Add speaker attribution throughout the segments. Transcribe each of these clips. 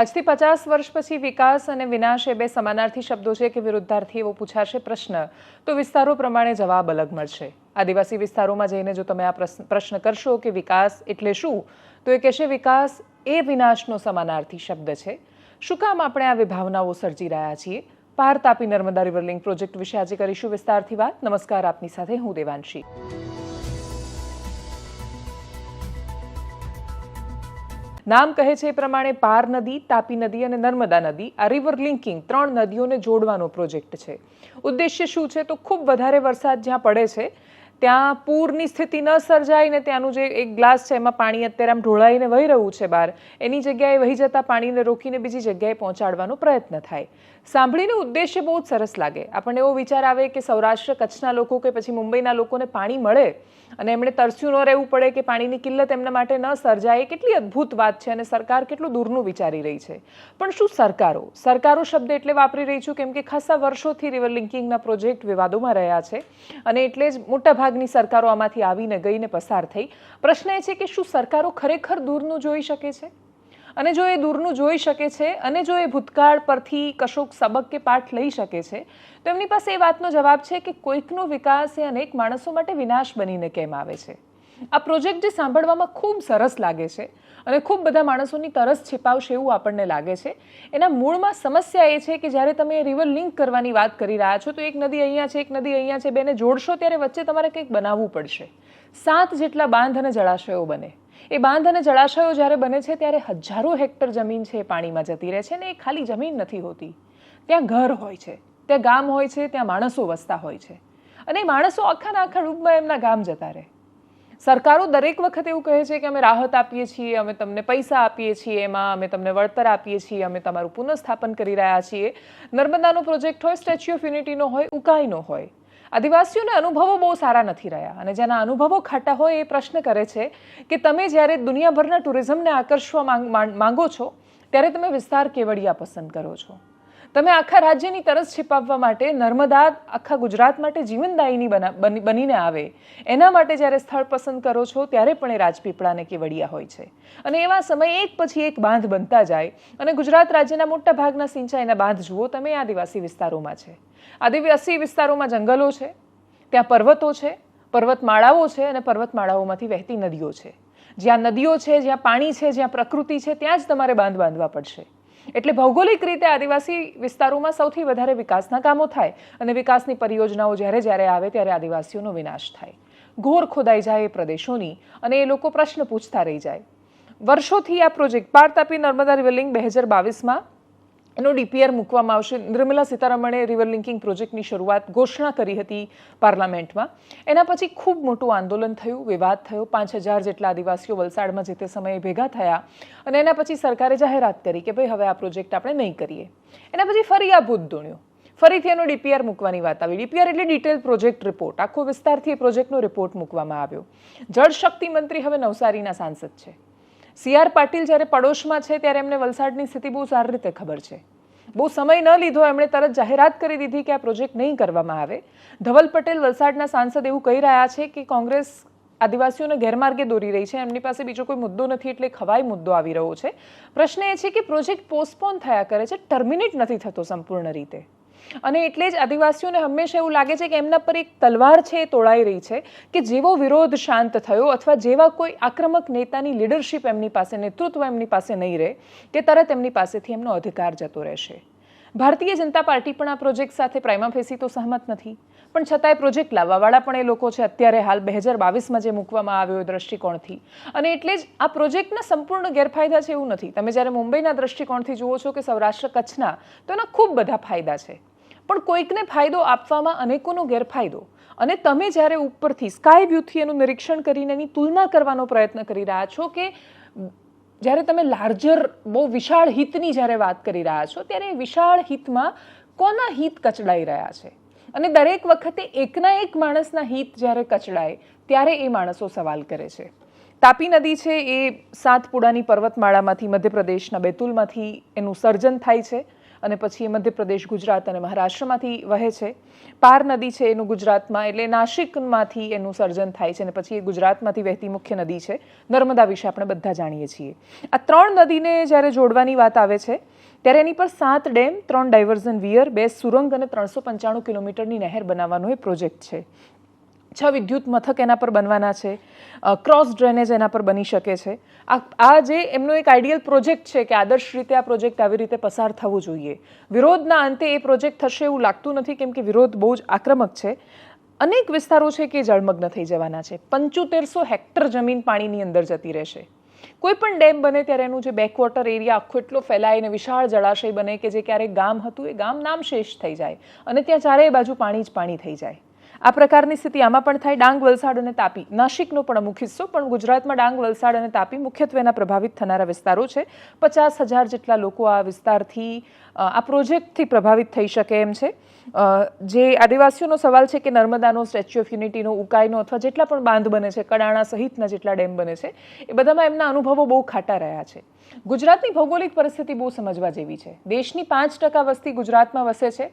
Speaker 1: આજથી પચાસ વર્ષ પછી વિકાસ અને વિનાશ એ બે સમાનાર્થી શબ્દો છે કે વિરુદ્ધાર્થી એવો પૂછાશે પ્રશ્ન. તો વિસ્તારો પ્રમાણે જવાબ અલગ મળશે. આદિવાસી વિસ્તારોમાં જઈને જો તમે આ પ્રશ્ન કરશો કે વિકાસ એટલે શું, તો એ કહેશે વિકાસ એ વિનાશનો સમાનાર્થી શબ્દ છે. શું કામ આપણે આ વિભાવનાઓ સર્જી રહ્યા છીએ? Par Tapi Narmada river link project વિશે આજે કરીશું વિસ્તારથી વાત. નમસ્કાર, આપની સાથે હું દેવાંશી. નામ કહે છે એ પ્રમાણે પાર નદી, તાપી નદી અને નર્મદા નદી આ રિવર લિંકિંગ ત્રણ નદીઓને જોડવાનો પ્રોજેક્ટ છે. ઉદ્દેશ્ય શું છે? તો ખૂબ વધારે વરસાદ જ્યાં પડે છે ત્યાં પૂરની સ્થિતિ ન સર્જાય ને ત્યાંનું જે એક ગ્લાસ છે, એમાં પાણી અત્યારે આમ ઢોળાઈને વહી રહ્યું છે બહાર. એની જગ્યાએ વહી જતા પાણીને રોકીને બીજી જગ્યાએ પહોંચાડવાનો પ્રયત્ન થાય. સાંભળીને ઉદ્દેશ્ય બહુ જ સરસ લાગે. આપણને એવો વિચાર આવે કે સૌરાષ્ટ્ર કચ્છના લોકો કે પછી મુંબઈના લોકોને પાણી મળે અને એમણે તરસ્યું ન રહેવું પડે કે પાણીની કિલ્લત એમના માટે ન સર્જાય કેટલી અદ્ભુત વાત છે અને સરકાર કેટલું દૂરનું વિચારી રહી છે. પણ શું સરકારો? સરકારો શબ્દ એટલે વાપરી રહી છું કેમ કે ખાસા વર્ષોથી રિવર લિંકિંગના પ્રોજેક્ટ વિવાદોમાં રહ્યા છે અને એટલે જ મોટાભાગની સરકારો આમાંથી આવીને ગઈને પસાર થઈ. પ્રશ્ન એ છે કે શું સરકારો ખરેખર દૂરનું જોઈ શકે છે? અને જો એ દૂરનું જોઈ શકે છે અને જો એ ભૂતકાળ પરથી કશોક સબક કે પાઠ લઈ શકે છે, તો એમની પાસે એ વાતનો જવાબ છે કે કોઈકનો વિકાસ એ અનેક માણસો માટે વિનાશ બનીને કેમ આવે છે? આ પ્રોજેક્ટ જે સાંભળવામાં ખૂબ સરસ લાગે છે અને ખૂબ બધા માણસોની તરસ છેપાવશે એવું આપણને લાગે છે. એના મૂળમાં સમસ્યા એ છે કે જ્યારે તમે રિવર લિંક કરવાની વાત કરી રહ્યા છો, તો એક નદી અહીંયા છે, એક નદી અહીંયા છે, બેને જોડશો ત્યારે વચ્ચે તમારે કંઈક બનાવવું પડશે. સાત જેટલા બાંધ અને જળાશયો બને. એ બાંધ અને જળાશયો જ્યારે બને છે, ત્યારે હજારો હેક્ટર જમીન છે એ પાણીમાં જતી રહે છે ને એ ખાલી જમીન નથી હોતી. ત્યાં ઘર હોય છે, ત્યાં ગામ હોય છે, ત્યાં માણસો વસતા હોય છે. અને એ માણસો આખાના આખા રૂપમાં એમના ગામ જતા રહે. સરકારો દરેક વખત એવું કહે છે કે અમે રાહત આપીએ છીએ, અમે તમને પૈસા આપીએ છીએ, એમાં અમે તમને વળતર આપીએ છીએ, અમે તમારું પુનઃસ્થાપન કરી રહ્યા છીએ. નર્મદાનો પ્રોજેક્ટ હોય, સ્ટેચ્યુ ઓફ યુનિટીનો હોય, ઉકાઈનો હોય. આદિવાસીઓને અનુભવો બહુ સારા નથી રહ્યા અને જેના અનુભવો ખાટા હોય એ પ્રશ્ન કરે છે કે તમે જ્યારે દુનિયાભરના ટુરિઝમને આકર્ષવા માંગ- માંગો છો, ત્યારે તમે વિસ્તાર કેવડિયા પસંદ કરો છો? તમે આખા રાજ્યની તરસ છિપાવવા માટે નર્મદા આખા ગુજરાત માટે જીવનદાયીની બનીને આવે. એના માટે જ્યારે સ્થળ પસંદ કરો છો, ત્યારે પણ એ રાજપીપળાને કેવડિયા હોય છે. અને એવા સમયે એક પછી એક બાંધ બનતા જાય. અને ગુજરાત રાજ્યના મોટા ભાગના સિંચાઈના બાંધ જુઓ, તમે આદિવાસી વિસ્તારોમાં છે. આદિવાસી વિસ્તારોમાં જંગલો છે, ત્યાં પર્વતો છે, પર્વતમાળાઓ છે અને પર્વતમાળાઓમાંથી વહેતી નદીઓ છે. જ્યાં નદીઓ છે, જ્યાં પાણી છે, જ્યાં પ્રકૃતિ છે, ત્યાં જ તમારે બાંધ બાંધવા પડશે. એટલે ભૌગોલિક રીતે આદિવાસી વિસ્તારોમાં સૌથી વધારે વિકાસના કામો થાય અને વિકાસની પરિયોજનાઓ જ્યારે જ્યારે આવે ત્યારે આદિવાસીઓનો વિનાશ થાય. ઘોર ખોદાઈ જાય એ પ્રદેશોની અને એ લોકો પ્રશ્ન પૂછતા રહી જાય. વર્ષોથી આ પ્રોજેક્ટ પાર તાપી નર્મદા રિવલિંગ બે હજાર બાવીસમાં એનો ડીપીઆર મૂકવામાં આવશે. નિર્મલા સીતારમણે રિવર લિંકિંગ પ્રોજેક્ટની શરૂઆત ઘોષણા કરી હતી પાર્લામેન્ટમાં. એના પછી ખૂબ મોટું આંદોલન થયું, વિવાદ થયો. પાંચ હજાર જેટલા આદિવાસીઓ વલસાડમાં જે તે સમયે ભેગા થયા અને એના પછી સરકારે જાહેરાત કરી કે ભાઈ હવે આ પ્રોજેક્ટ આપણે નહીં કરીએ. એના પછી ફરી આ ભૂત ધૂણ્યું ફરીથી એનો ડીપીઆર મૂકવાની વાત આવી. ડીપીઆર એટલે ડિટેલ પ્રોજેક્ટ રિપોર્ટ આખો વિસ્તારથી એ પ્રોજેક્ટનો રિપોર્ટ મૂકવામાં આવ્યો. જળશક્તિ મંત્રી હવે નવસારીના સાંસદ છે. સી આર પાટીલ જ્યારે પડોશમાં છે ત્યારે એમને વલસાડની સ્થિતિ બહુ સારી રીતે ખબર છે. બહુ સમય ન લીધો એમણે તરત જાહેરાત કરી દીધી કે આ પ્રોજેક્ટ નહીં કરવામાં આવે. ધવલ પટેલ વલસાડના સાંસદ એવું કહી રહ્યા છે કે કોંગ્રેસ આદિવાસીઓને ગેરમાર્ગે દોરી રહી છે, એમની પાસે બીજો કોઈ મુદ્દો નથી એટલે ખવાઈ મુદ્દો આવી રહ્યો છે. પ્રશ્ન એ છે કે પ્રોજેક્ટ પોસ્ટપોન થયા કરે છે, ટર્મિનેટ નથી થતો સંપૂર્ણ રીતે. અને એટલે જ આદિવાસીઓને હંમેશા એવું લાગે છે કે એમના પર એક તલવાર છે એ તોડાઈ રહી છે કે જેવો વિરોધ શાંત થયો અથવા જેવા કોઈ આક્રમક નેતાની લીડરશિપ એમની પાસે, નેતૃત્વ એમની પાસે નહીં રહે કે તરત એમની પાસેથી એમનો અધિકાર જતો રહેશે. ભારતીય જનતા પાર્ટી પણ આ પ્રોજેક્ટ સાથે પ્રાઇમા ફેસી તો સહમત નથી. પણ છતાંય પ્રોજેક્ટ લાવવાવાળા પણ એ લોકો છે. અત્યારે હાલ બે હજાર બાવીસમાં જે મૂકવામાં આવ્યો એ દ્રષ્ટિકોણથી. અને એટલે જ આ પ્રોજેક્ટના સંપૂર્ણ ગેરફાયદા છે એવું નથી. તમે જ્યારે મુંબઈના દ્રષ્ટિકોણથી જુઓ છો કે સૌરાષ્ટ્ર કચ્છના, તો એના ખૂબ બધા ફાયદા છે. પણ કોઈકને ફાયદો આપવામાં અનેકોનો ગેરફાયદો. અને તમે જ્યારે ઉપરથી સ્કાય વ્યૂથી એનું નિરીક્ષણ કરીને એની તુલના કરવાનો પ્રયત્ન કરી રહ્યા છો કે જ્યારે તમે લાર્જર બહુ વિશાળ હિતની જ્યારે વાત કરી રહ્યા છો, ત્યારે વિશાળ હિતમાં કોના હિત કચડાઈ રહ્યા છે? અને દરેક વખતે એકના એક માણસના હિત જ્યારે કચડાય, ત્યારે એ માણસો સવાલ કરે છે. તાપી નદી છે એ સાતપુડાની પર્વતમાળામાંથી મધ્યપ્રદેશના બેતુલમાંથી એનું સર્જન થાય છે. અને પછી એ મધ્યપ્રદેશ, ગુજરાત અને મહારાષ્ટ્રમાંથી વહે છે. પાર નદી છે એનું ગુજરાતમાં, એટલે નાસિકમાંથી એનું સર્જન થાય છે અને પછી એ ગુજરાતમાંથી વહેતી મુખ્ય નદી છે. નર્મદા વિશે આપણે બધા જાણીએ છીએ. આ ત્રણ નદીને જ્યારે જોડવાની વાત આવે છે, ત્યારે એની પર સાત ડેમ, ત્રણ ડાયવર્ઝન વિયર, બે સુરંગ અને ત્રણસો પંચાણું કિલોમીટરની નહેર બનાવવાનો એ પ્રોજેક્ટ છે. છ વિદ્યુત મથક એના પર બનવાના છે ક્રોસ ડ્રેનેજ એના પર બની શકે છે. આ જે એમનો એક આઈડિયલ પ્રોજેક્ટ છે કે આદર્શ રીતે આ પ્રોજેક્ટ આવી રીતે પસાર થવો જોઈએ. વિરોધના અંતે એ પ્રોજેક્ટ થશે એવું લાગતું નથી, કેમ કે વિરોધ બહુ જ આક્રમક છે. અનેક વિસ્તારો છે કે જળમગ્ન થઈ જવાના છે. પંચોતેરસો હેક્ટર જમીન પાણીની અંદર જતી રહેશે. કોઈ પણ ડેમ બને ત્યારે એનું જે બેકવોટર એરિયા આખો એટલો ફેલાય વિશાળ જળાશય બને કે જે ક્યારેક ગામ હતું, એ ગામ નામશેષ થઈ જાય. અને ત્યાં ચારેય બાજુ પાણી જ પાણી થઈ જાય. આ પ્રકારની સ્થિતિ આમાં પણ થાય. ડાંગ વલસાડ અને તાપી નાશિકનો પણ અમુક હિસ્સો, પણ ગુજરાતમાં ડાંગ વલસાડ અને તાપી મુખ્યત્વેના પ્રભાવિત થનારા વિસ્તારો છે. પચાસ હજાર જેટલા લોકો આ વિસ્તારથી આ પ્રોજેક્ટથી પ્રભાવિત થઈ શકે એમ છે. જે આદિવાસીઓનો સવાલ છે કે નર્મદાનો સ્ટેચ્યુ ઓફ યુનિટીનો, ઉકાઈનો અથવા જેટલા પણ બાંધ બને છે, કડાણા સહિતના જેટલા ડેમ બને છે, એ બધામાં એમના અનુભવો બહુ ખાટા રહ્યા છે. ગુજરાતની ભૌગોલિક પરિસ્થિતિ બહુ સમજવા જેવી છે. દેશની પાંચ ટકા વસ્તી ગુજરાતમાં વસે છે.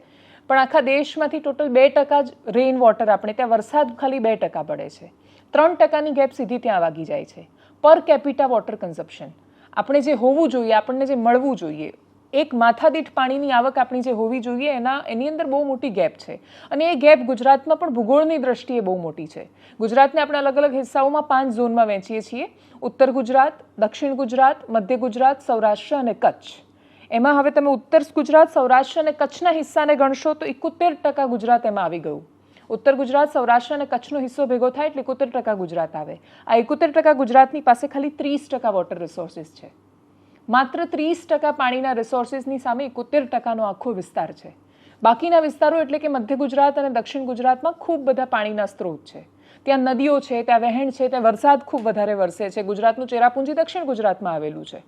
Speaker 1: પણ આખા દેશમાંથી ટોટલ બે ટકા જ રેઇન વોટર આપણે ત્યાં વરસાદ ખાલી બે ટકા પડે છે. ત્રણ ટકાની ગેપ સીધી ત્યાં વાગી જાય છે. પર કેપિટા વોટર કન્ઝપ્શન આપણે જે હોવું જોઈએ, આપણને જે મળવું જોઈએ, એક માથાદીઠ પાણીની આવક આપણી જે હોવી જોઈએ, એના, એની અંદર બહુ મોટી ગેપ છે. અને એ ગેપ ગુજરાતમાં પણ ભૂગોળની દ્રષ્ટિએ બહુ મોટી છે. ગુજરાતને આપણે અલગ અલગ હિસ્સાઓમાં પાંચ ઝોનમાં વહેંચીએ છીએ. ઉત્તર ગુજરાત, દક્ષિણ ગુજરાત, મધ્ય ગુજરાત, સૌરાષ્ટ્ર અને કચ્છ. એમાં હવે તમે ઉત્તર ગુજરાત, સૌરાષ્ટ્ર અને કચ્છના હિસ્સાને ગણશો તો એકોતેર ટકા ગુજરાત એમાં આવી ગયું. ઉત્તર ગુજરાત, સૌરાષ્ટ્ર અને કચ્છનો હિસ્સો ભેગો થાય એટલે એકોતેર ટકા ગુજરાત આવે. આ એકોતેર ટકા ગુજરાતની પાસે ખાલી ત્રીસ ટકા વોટર રિસોર્સિસ છે. માત્ર ત્રીસ ટકા પાણીના રિસોર્સિસની સામે એકોતેર ટકાનો આખો વિસ્તાર છે. બાકીના વિસ્તારો એટલે કે મધ્ય ગુજરાત અને દક્ષિણ ગુજરાતમાં ખૂબ બધા પાણીના સ્ત્રોત છે. ત્યાં નદીઓ છે, ત્યાં વહેણ છે, ત્યાં વરસાદ ખૂબ વધારે વરસે છે. ગુજરાતનું ચેરાપુંજી દક્ષિણ ગુજરાતમાં આવેલું છે.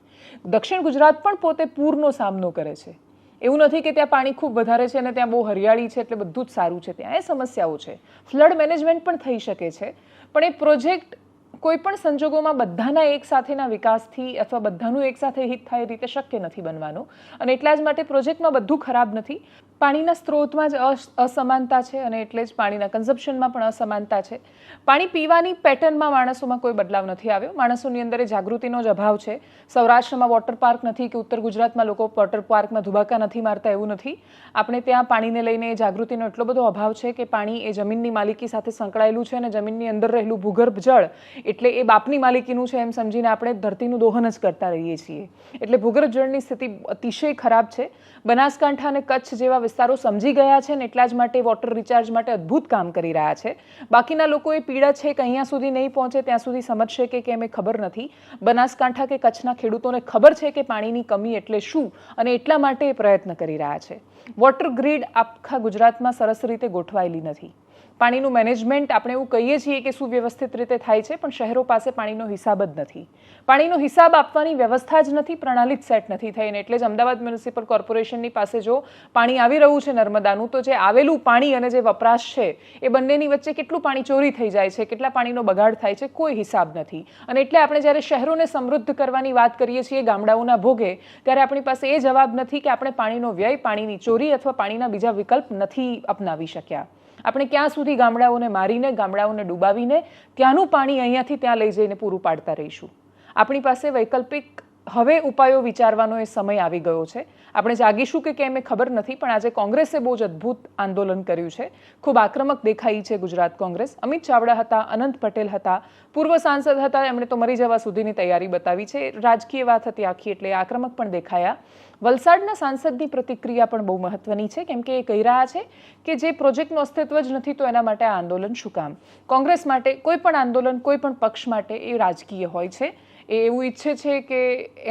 Speaker 1: દક્ષિણ ગુજરાત પણ પોતે પૂરનો સામનો કરે છે. એવું નથી કે ત્યાં પાણી ખૂબ વધારે છે અને ત્યાં બહુ હરિયાળી છે એટલે બધું જ સારું છે. ત્યાં એ સમસ્યાઓ છે. ફ્લડ મેનેજમેન્ટ પણ થઈ શકે છે. પણ એ પ્રોજેક્ટ કોઈ પણ સંજોગોમાં બધાના એક સાથેના વિકાસથી અથવા બધાનું એક સાથે હિત થાય એ રીતે શક્ય નથી બનવાનું. અને એટલા જ માટે પ્રોજેક્ટમાં બધું ખરાબ નથી. પાણીના સ્ત્રોતમાં જ અસ- અસમાનતા છે અને એટલે જ પાણીના કન્ઝપ્શનમાં પણ અસમાનતા છે. પાણી પીવાની પેટર્નમાં માણસોમાં કોઈ બદલાવ નથી આવ્યો. માણસોની અંદર જાગૃતિનો જ અભાવ છે. સૌરાષ્ટ્રમાં વોટર પાર્ક નથી કે ઉત્તર ગુજરાતમાં લોકો વોટર પાર્કમાં ધુબાકા નથી મારતા એવું નથી. આપણે ત્યાં પાણીને લઈને જાગૃતિનો એટલો બધો અભાવ છે કે પાણી એ જમીનની માલિકી સાથે સંકળાયેલું છે અને જમીનની અંદર રહેલું ભૂગર્ભ જળ એટલે એ બાપની માલિકીનું છે એમ સમજીને આપણે ધરતીનું દોહન જ કરતા રહીએ છીએ. એટલે ભૂગર્ભ જળની સ્થિતિ અતિશય ખરાબ છે. બનાસકાંઠા અને કચ્છ જેવા વિસ્તારો સમજી ગયા છે ને એટલા જ માટે વોટર રિચાર્જ માટે અદ્ભુત કામ કરી રહ્યા છે. બાકીના લોકો એ પીડા છે કે અહીંયા સુધી નહીં પહોંચે, ત્યાં સુધી સમજશે કે કેમ એ ખબર નથી. બનાસકાંઠા કે કચ્છના ખેડૂતોને ખબર છે કે પાણીની કમી એટલે શું અને એટલા માટે એ પ્રયત્ન કરી રહ્યા છે. વોટર ગ્રીડ આખા ગુજરાતમાં સરસ રીતે ગોઠવાયેલી નથી. પાણીનું મેનેજમેન્ટ આપણે એવું કહીએ છીએ કે સુવ્યવસ્થિત રીતે થાય છે, પણ શહેરો પાસે પાણીનો હિસાબ જ નથી. પાણીનો હિસાબ આપવાની વ્યવસ્થા જ નથી પ્રણાલી જ સેટ નથી થઈને. એટલે જ અમદાવાદ મ્યુનિસિપલ કોર્પોરેશનની પાસે જો પાણી આવી રહ્યું છે નર્મદાનું, તો જે આવેલું પાણી અને જે વપરાશ છે, એ બંનેની વચ્ચે કેટલું પાણી ચોરી થઈ જાય છે, કેટલા પાણીનો બગાડ થાય છે, કોઈ હિસાબ નથી. અને એટલે આપણે જ્યારે શહેરોને સમૃદ્ધ કરવાની વાત કરીએ છીએ ગામડાઓના ભોગે, ત્યારે આપણી પાસે એ જવાબ નથી કે આપણે પાણીનો વ્યય પાણીની ચોરી અથવા પાણીના બીજા વિકલ્પ નથી અપનાવી શક્યા. આપણે ક્યાં સુધી ગામડાઓને મારીને, ગામડાઓને ડૂબાવીને, ત્યાંનું પાણી અહીંયાથી ત્યાં લઈ જઈને પૂરું પાડતા રહીશું. આપણી પાસે વૈકલ્પિક હવે ઉપાયો વિચારવાનો એ સમય આવી ગયો છે. આપણે જાગીશું કે કેમ એ ખબર નથી, પણ આજે કોંગ્રેસે બહુ જ અદ્ભુત આંદોલન કર્યું છે. ખૂબ આક્રમક દેખાઈ છે ગુજરાત કોંગ્રેસ. અમિત ચાવડા હતા, અનંત પટેલ હતા, પૂર્વ સાંસદ હતા, એમણે તો મરી જવા સુધીની તૈયારી બતાવી છે. રાજકીય વાત હતી આખી, એટલે આક્રમક પણ દેખાયા. વલસાડના સાંસદની પ્રતિક્રિયા પણ બહુ મહત્વની છે, કેમ કે એ કહી રહ્યા છે કે જે પ્રોજેક્ટનું અસ્તિત્વ જ નથી, તો એના માટે આ આંદોલન શું કામ? કોંગ્રેસ માટે કોઈ પણ આંદોલન, કોઈ પણ પક્ષ માટે એ રાજકીય હોય છે. એ એવું ઈચ્છે છે કે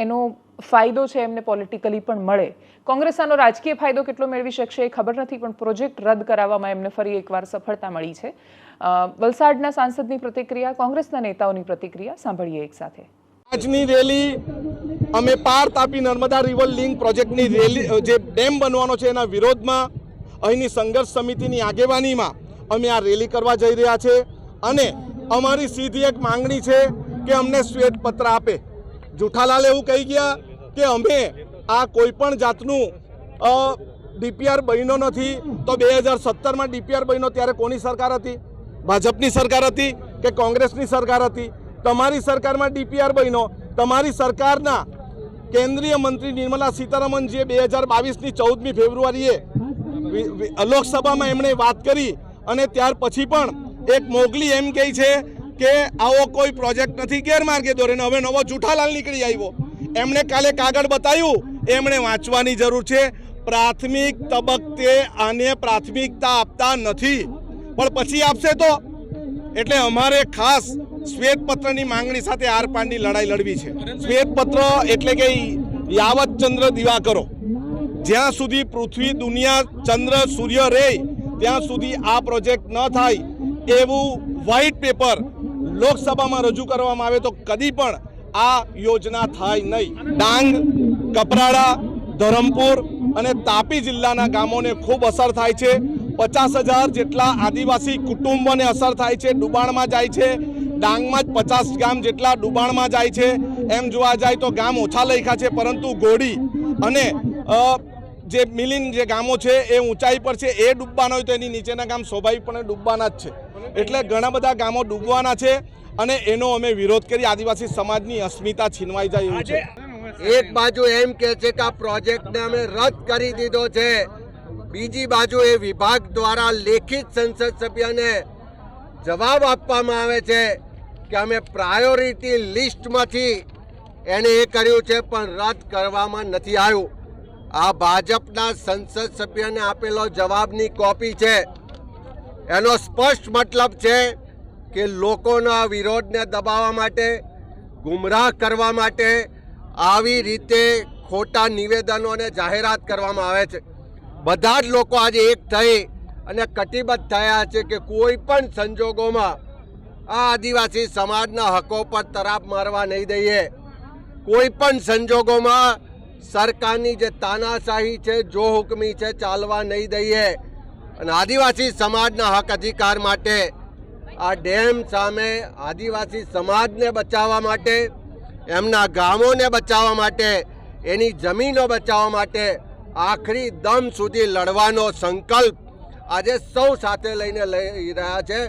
Speaker 1: એનો ફાયદો છે એમને પોલિટિકલી પણ મળે. કોંગ્રેસ આનો રાજકીય ફાયદો કેટલો મેળવી શકશે એ ખબર નથી, પણ પ્રોજેક્ટ રદ કરાવવામાં એમને ફરી એકવાર સફળતા મળી છે. વલસાડના સાંસદની પ્રતિક્રિયા, કોંગ્રેસના નેતાઓની પ્રતિક્રિયા સાંભળીએ એક સાથે.
Speaker 2: આજની રેલી અમે પાર તાપી નર્મદા રિવર લિંક પ્રોજેક્ટની રેલી જે ડેમ બનવાનો છે એના વિરોધમાં, અહીંની સંઘર્ષ સમિતિની આગેવાનીમાં અમે આ રેલી કરવા જઈ રહ્યા છે. અને અમારી સીધી એક માંગણી છે કે અમને શ્વેત પત્ર આપે. જુઠાલાલ એવું કહી ગયા કે અમે આ કોઈ પણ જાતનું ડીપીઆર બન્યો નથી. તો બે હજાર સત્તરમાં ડીપીઆર બન્યો ત્યારે કોની સરકાર હતી? ભાજપની સરકાર હતી કે કોંગ્રેસની સરકાર હતી? તમારી સરકારમાં ડીપીઆર બન્યો. તમારી સરકારના કેન્દ્રીય મંત્રી નિર્મલા સીતારમણજીએ બે હજાર બાવીસની ચૌદમી ફેબ્રુઆરીએ લોકસભામાં એમણે વાત કરી અને ત્યાર પછી પણ એક મોગલી એમ કહે છે કે આવો કોઈ પ્રોજેક્ટ નથી, ગેરમાર્ગે દોરે ને હવે નવો જુઠાલાલ નીકળી આવ્યો. એમણે કાલે કાગળ બતાવ્યું, એમણે વાંચવાની જરૂર છે. પ્રાથમિક તબક્કે આને પ્રાથમિકતા આપતા નથી. પણ પછી આપશે તો? એટલે અમારે ખાસ શ્વેતપત્રની માંગણી સાથે આર પારની લડાઈ લડવી છે. શ્વેતપત્ર એટલે કે યાવત ચંદ્ર દિવાકરો. જ્યાં સુધી પૃથ્વી દુનિયા ચંદ્ર સૂર્ય રહે ત્યાં સુધી આ પ્રોજેક્ટ ન થાય, એવું વ્હાઇટ પેપર લોકસભામાં રજૂ કરવામાં આવે તો કદી પણ આ યોજના થાય નહીં. ડાંગ, કપરાડા, ધરમપુર અને તાપી જિલ્લાના ગામોને ખૂબ અસર થાય છે. પચાસ હજાર જેટલા આદિવાસી કુટુંબોને અસર થાય છે. ડુબાણમાં જાય છે. ડાંગમાં જ પચાસ ગામ જેટલા ડુબાણમાં જાય છે. એમ જોવા જાય તો ગામ ઓછા લખ્યા છે, પરંતુ ગોડી અને જે મિલિન જે ગામો છે એ ઊંચાઈ પર છે. એ ડૂબવાના હોય તો એની નીચેના ગામ સ્વાભાવિકપણે ડૂબવાના જ છે. એટલે ઘણા બધા ગામો ડૂબવાના છે અને એનો અમે વિરોધ કરી આદિવાસી સમાજની અસ્મિતા છીનવાઈ જાય છે.
Speaker 3: એક બાજુ એમ કે છે કે આ પ્રોજેક્ટને અમે રદ કરી દીધો છે. બીજી બાજુ એ વિભાગ દ્વારા લેખિત સંસદ સભ્યને જવાબ આપવામાં આવે છે કે અમે પ્રાયોરિટી લિસ્ટમાંથી એને એ કર્યું છે, પણ રદ કરવામાં નથી આવ્યું. આ ભાજપના સંસદ સભ્યને આપેલો જવાબની કોપી છે. એનો સ્પષ્ટ મતલબ છે કે લોકોના વિરોધને દબાવવા માટે, ગુમરાહ કરવા માટે આવી રીતે ખોટા નિવેદનો અને જાહેરાત કરવામાં આવે છે. બધા જ લોકો આજે એક થઈ અને કટિબદ્ધ થયા છે કે કોઈ પણ સંજોગોમાં આ આદિવાસી સમાજના હકો પર તરાપ મારવા નહીં દઈએ. કોઈ પણ સંજોગોમાં સરકારની જે તાનાશાહી છે, જો હુકમી છે, ચાલવા નહીં દઈએ. અને આદિવાસી સમાજના હક અધિકાર માટે આ ડેમ સામે આદિવાસી સમાજને બચાવવા માટે, એમના ગામોને બચાવવા માટે, એની જમીનો બચાવવા માટે આખરી દમ સુધી લડવાનો સંકલ્પ આજે સૌ સાથે લઈને લઈ રહ્યા છે.